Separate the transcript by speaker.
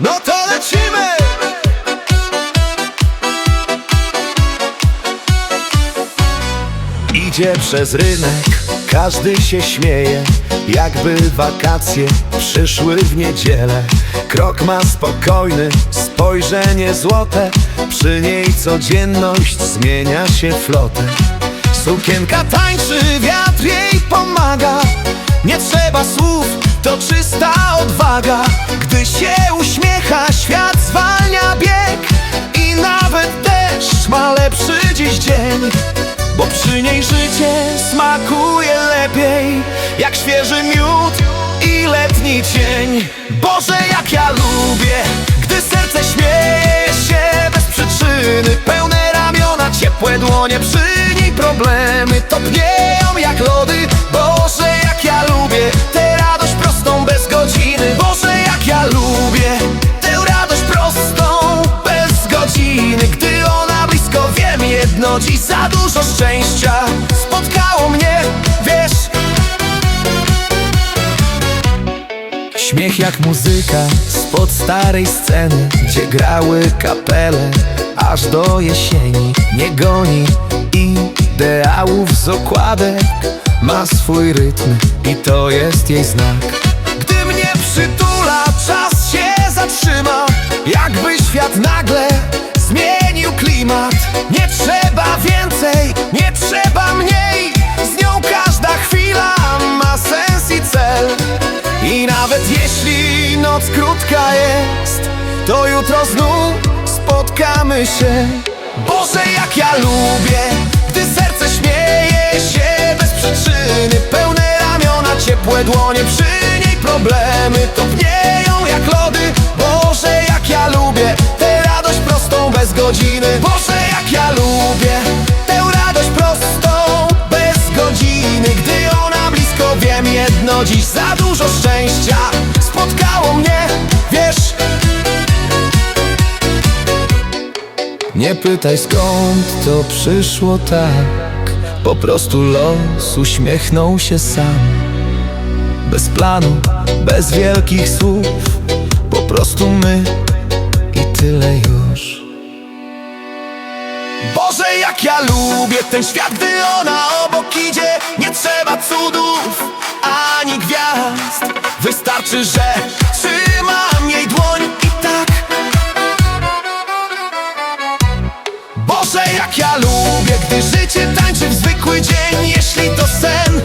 Speaker 1: No to lecimy! Idzie przez rynek, każdy się śmieje Jakby wakacje przyszły w niedzielę. Krok ma spokojny, spojrzenie złote Przy niej codzienność zmienia się flotę Sukienka tańczy, wiatr jej pomaga Nie trzeba słów, to czysta odwaga. Bo przy niej życie smakuje lepiej Jak świeży miód i letni cień. Boże, jak ja lubię, gdy serce śmieje się bez przyczyny. Pełne ramiona, ciepłe dłonie, przy niej problemy topnieją dziś za dużo szczęścia. Spotkało mnie, wiesz. Śmiech jak muzyka spod starej sceny Gdzie grały kapele aż do jesieni. Nie goni ideałów z okładek Ma swój rytm i to jest jej znak noc krótka jest To jutro znów spotkamy się. Boże jak ja lubię Gdy serce śmieje się bez przyczyny. Pełne ramiona, ciepłe dłonie Przy niej problemy. Topnieją jak lody. Boże jak ja lubię Tę radość prostą bez godziny. Boże jak ja lubię Tę radość prostą bez godziny. Gdy ona blisko wiem jedno dziś Za dużo szczęścia spotkało mnie Wiesz? Nie pytaj skąd to przyszło tak. Po prostu los uśmiechnął się sam. Bez planu, bez wielkich słów. Po prostu my i tyle już. Boże, jak ja lubię ten świat, gdy ona Wystarczy, że trzymam jej dłoń i tak. Boże, jak ja lubię, gdy życie tańczy w zwykły dzień Jeśli to sen,